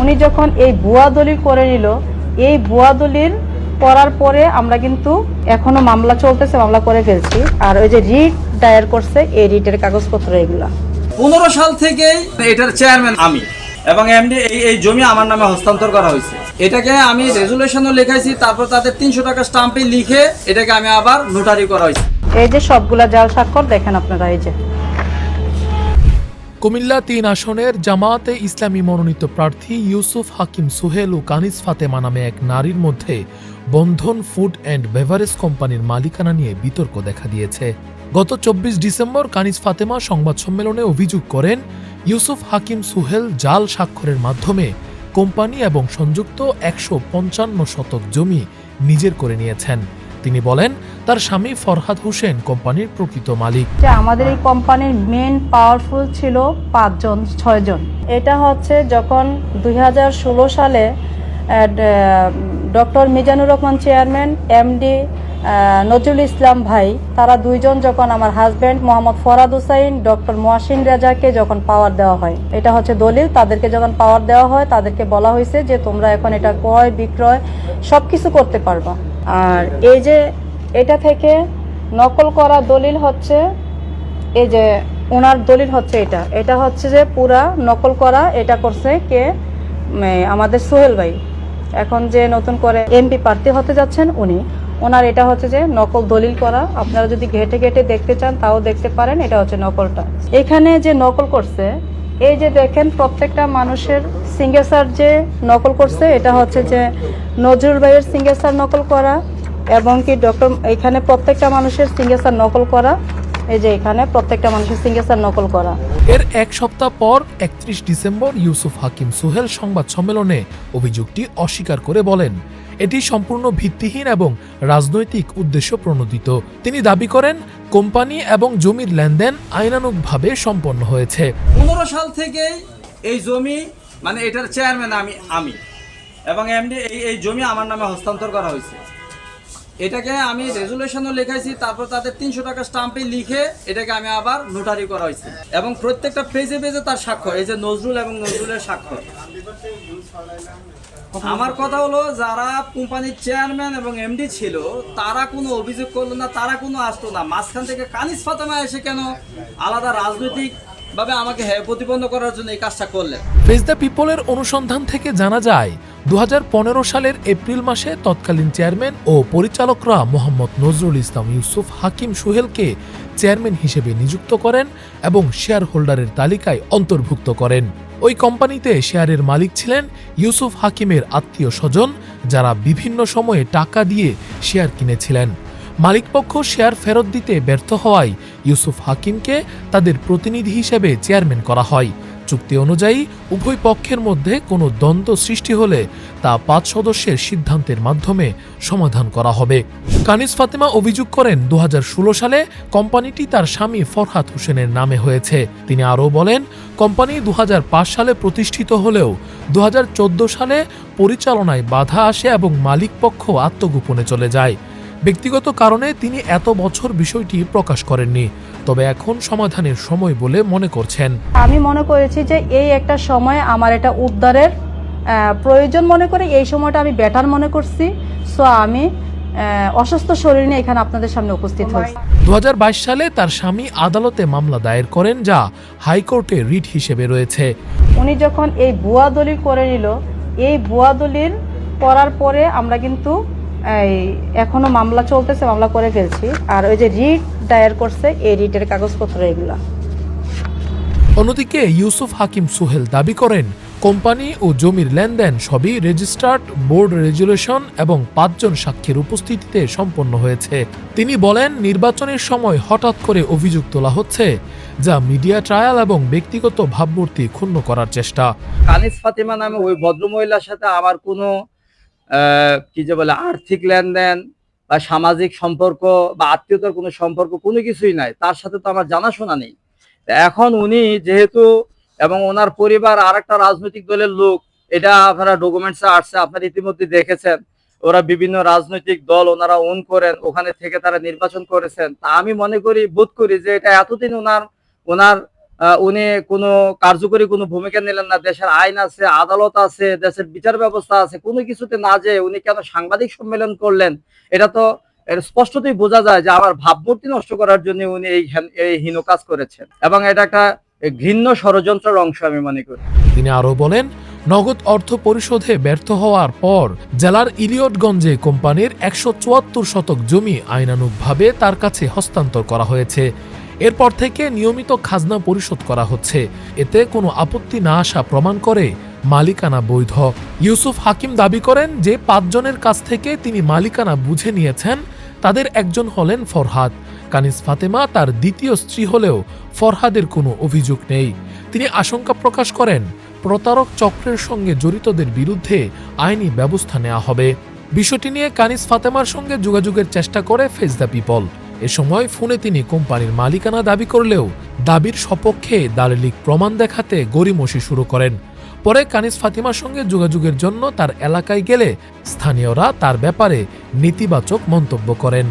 উনি যখন এই ভুয়া দলিল করে নিল এই ভুয়া দলিল করার পরে আমরা কিন্তু এখনও মামলা চলতেছে মামলা করে ফেলছি। আর ওই যে রিট দায়ের করছে এই রিটের কাগজপত্র এগুলা। পনেরো সাল থেকেই এটার চেয়ারম্যান আমি এবং এমনি এই এই জমি আমার নামে হস্তান্তর করা হয়েছে। এটাকে আমি রেজুলেশনও লেখাইছি তারপর তাদের তিনশো টাকা স্টাম্পে লিখে এটাকে আমি আবার নোটারি করা হয়েছে। এই যে সবগুলা জাল স্বাক্ষর দেখেন আপনারা এই যে। কুমিল্লা তিন আসনের জামায়াতে ইসলামী মনোনীত প্রার্থী ইউসুফ হাকিম সুহেল ও কানিস ফাতেমা নামে এক নারীর মধ্যে বন্ধন, ফুড অ্যান্ড বেভারেজ কোম্পানির মালিকানা নিয়ে বিতর্ক দেখা দিয়েছে। গত চব্বিশ ডিসেম্বর কানিস ফাতেমা সংবাদ সম্মেলনে অভিযোগ করেন, ইউসুফ হাকিম সুহেল জাল স্বাক্ষরের মাধ্যমে কোম্পানি এবং সংযুক্ত একশো পঞ্চান্ন শতক জমি নিজের করে নিয়েছেন। তিনি বলেন, তার স্বামী ফরহাদ হোসেন কোম্পানির প্রকৃত মালিক। আমাদের এই কোম্পানির মেন পাওয়ারফুল ছিল পাঁচজন, ছয়জন। এটা হচ্ছে যখন দুই হাজার ষোলো সালে doctor Mizanur Rahman chairman, MD Nazrul Islam ভাই, তারা দুইজন যখন আমার হাজব্যান্ড মোহাম্মদ ফরাদ হুসাইন, ডক্টর মোয়াসিন রেজাকে যখন পাওয়ার দেওয়া হয়। এটা হচ্ছে দলিল, তাদেরকে যখন পাওয়ার দেওয়া হয়, তাদেরকে বলা হয়েছে যে তোমরা এখন এটা ক্রয়, বিক্রয় সব কিছু করতে পারবা। আর এই যে এটা থেকে নকল করা দলিল হচ্ছে, এই যে ওনার দলিল হচ্ছে এটা। এটা হচ্ছে যে পুরা নকল করা এটা করছে কে? আমাদের সোহেল ভাই। এখন যে নতুন করে এমপি প্রার্থী হতে যাচ্ছেন উনি ওনার এটা হচ্ছে যে নকল দলিল করা। আপনারা যদি ঘেটে ঘেটে দেখতে চান, তাও দেখতে পারেন, এটা হচ্ছে নকলটা। এখানে যে নকল করছে, এই যে দেখেন প্রত্যেকটা মানুষের সিঙ্গেসার যে নকল করছে, এটা হচ্ছে যে নজরুল ভাইয়ের সিঙ্গেসার নকল করা এবং কি ডক্টর এখানে প্রত্যেকটা মানুষের সিঙ্গেসার নকল করা। এই যে এখানে প্রত্যেকটা মানুষের সিঙ্গেসার নকল করা। এর এক সপ্তাহ পর একত্রিশ ডিসেম্বর ইউসুফ হাকিম সোহেল সংবাদ সম্মেলনে অভিযোগটি অস্বীকার করে বলেন এটি সম্পূর্ণ ভিত্তিহীন এবং রাজনৈতিক উদ্দেশ্য প্রণোদিত। তিনি দাবি করেন কোম্পানি এবং জমির লেনদেন আইনানুগভাবে সম্পন্ন হয়েছে। পনেরো সাল থেকেই এই জমি মানে এটার চেয়ারম্যান আমি আমি। এবং এমডি এই এই জমি আমার নামে হস্তান্তর করা হয়েছে। এটাকে আমি রেজুলেশনও লেখাইছি, তারপর তাদের তিনশো টাকা স্টাম্পে লিখে এটাকে আমি আবার নোটারি করা হয়েছে। এবং প্রত্যেকটা পেজে পেজে তার স্বাক্ষর, এই যে নজরুল এবং নজরুলের স্বাক্ষর। আমার কথা হলো, যারা কোম্পানির চেয়ারম্যান এবং এমডি ছিল, তারা কোনো অভিযোগ করল না, তারা কোনো আসতো না। মাঝখান থেকে কানিস ফাতেমা এসে কেন আলাদা রাজনৈতিক ভাবে আমাকে হ্যাঁ প্রতিবন্ধ করার জন্য এই কাজটা করলেন। ফেস দ্য পিপলের অনুসন্ধান থেকে জানা যায় দু হাজার পনেরো সালের এপ্রিল মাসে তৎকালীন চেয়ারম্যান ও পরিচালকরা মোহাম্মদ নজরুল ইসলাম ইউসুফ হাকিম সুহেলকে চেয়ারম্যান হিসেবে নিযুক্ত করেন এবং শেয়ার হোল্ডারের তালিকায় অন্তর্ভুক্ত করেন। ওই কোম্পানিতে শেয়ারের মালিক ছিলেন ইউসুফ হাকিমের আত্মীয় স্বজন, যারা বিভিন্ন সময়ে টাকা দিয়ে শেয়ার কিনেছিলেন। মালিকপক্ষ শেয়ার ফেরত দিতে ব্যর্থ হওয়ায় ইউসুফ হাকিমকে তাদের প্রতিনিধি হিসেবে চেয়ারম্যান করা হয়। চুক্তি অনুযায়ী উভয় পক্ষের মধ্যে কোনো দ্বন্দ্ব সৃষ্টি হলে তা পাঁচ সদস্যের সিদ্ধান্তের মাধ্যমে সমাধান করা হবে। কানিস ফাতেমা অভিযোগ করেন দু হাজার ষোলো সালে কোম্পানিটি তার স্বামী ফরহাদ হোসেনের নামে হয়েছে। তিনি আরও বলেন, কোম্পানি দু হাজার পাঁচ সালে প্রতিষ্ঠিত হলেও দু হাজার চোদ্দ সালে পরিচালনায় বাধা আসে এবং মালিকপক্ষ আত্মগোপনে চলে যায়। ব্যক্তিগত কারণে তিনি এত বছর বিষয়টি প্রকাশ করেননি। তবে এখন সমাধানের সময় বলে মনে করছেন। আমি মনে করেছি যে এই একটা সময় আমার এটা উদ্ধারের প্রয়োজন মনে করে এই সময়টা আমি বেটার মনে করছি। সো আমি অসুস্থ শরীর নিয়ে এখানে আপনাদের সামনে উপস্থিত হয়েছি। দু সালে তার স্বামী আদালতে মামলা দায়ের করেন যা হাইকোর্টে রিট হিসেবে রয়েছে। উনি যখন এই ভুয়া দলিল করে নিল এই ভুয়া দলিল করার পরে আমরা কিন্তু এই এখনও মামলা চলতেছে মামলা করে ফেলছি। আর ওই যে রিট দায়ের করছে এই রিটের কাগজপত্র এগুলা। অন্যদিকে ইউসুফ হাকিম সুহেল দাবি করেন কোম্পানি ও জমির লেনদেন সবই রেজিস্টার্ড বোর্ড রেজুলেশন এবং পাঁচজন সাক্ষীর উপস্থিতিতে সম্পন্ন হয়েছে। তিনি বলেন নির্বাচনের সময় হঠাৎ করে অভিযোগ তোলা হচ্ছে যা মিডিয়া ট্রায়াল এবং ব্যক্তিগত ভাবমূর্তি ক্ষুণ্ণ করার চেষ্টা। কানিস ফাতিমা নামে ওই ভদ্রমহিলার সাথে আমার কোনো কি যে বলে, আর্থিক লেনদেন বা সামাজিক সম্পর্ক বা আত্মীয়তার কোনো সম্পর্ক কোনো কিছুই নাই। তার সাথে তো আমার জানাশোনা নেই। এখন উনি যেহেতু এবং ওনার পরিবার আর একটা রাজনৈতিক দলের লোক, এটা আপনারা ডকুমেন্টসে আসছে, আপনারা ইতিমধ্যে দেখেছেন। ওরা বিভিন্ন রাজনৈতিক দল ওনারা ওন করেন, ওখানে থেকে তারা নির্বাচন করেছেন। তা আমি মনে করি, বোধ করি যে এটা এতদিন ওনার ওনার উনি কোনো কার্যকরী কোনো ভূমিকা নিলেন না। দেশের আইন আছে, আদালত আছে, দেশের বিচার ব্যবস্থা আছে, কোনো কিছুতে না যে উনি কেন সাংবাদিক সম্মেলন করলেন? এটা তো এর স্পষ্টতই বোঝা যায় যে আমার ভাবমূর্তি নষ্ট করার জন্য উনি এই এই হীন কাজ করেছেন। এবং এটা একটা ঘৃণ্য ষড়যন্ত্রের অংশ আমি মনে করি। তিনি আরও বলেন, নগদ অর্থ পরিশোধে ব্যর্থ হওয়ার পর জেলার ইলিয়টগঞ্জে কোম্পানির একশো চুয়াত্তর শতক জমি আইনানুগভাবে তার কাছে হস্তান্তর করা হয়েছে। এরপর থেকে নিয়মিত খাজনা পরিশোধ করা হচ্ছে। এতে কোনো আপত্তি না আসা প্রমাণ করে মালিকানা বৈধ। ইউসুফ হাকিম দাবি করেন যে পাঁচজনের কাছ থেকে তিনি মালিকানা বুঝে নিয়েছেন, তাদের একজন হলেন ফরহাদ। কানিস ফাতেমা তার দ্বিতীয় স্ত্রী হলেও ফরহাদের কোনো অভিযোগ নেই। তিনি আশঙ্কা প্রকাশ করেন, প্রতারক চক্রের সঙ্গে জড়িতদের বিরুদ্ধে আইনি ব্যবস্থা নেওয়া হবে। বিষয়টি নিয়ে কানিস ফাতেমার সঙ্গে যোগাযোগের চেষ্টা করে ফেস দ্য পিপল। এ সময় ফোনে তিনি কোম্পানির মালিকানা দাবি করলেও দাবির সপক্ষে দালিলিক প্রমাণ দেখাতে গরিমসি শুরু করেন। পরে কানিস ফাতিমার সঙ্গে যোগাযোগের জন্য তার এলাকায় গেলে স্থানীয়রা তার ব্যাপারে নেতিবাচক মন্তব্য করেন।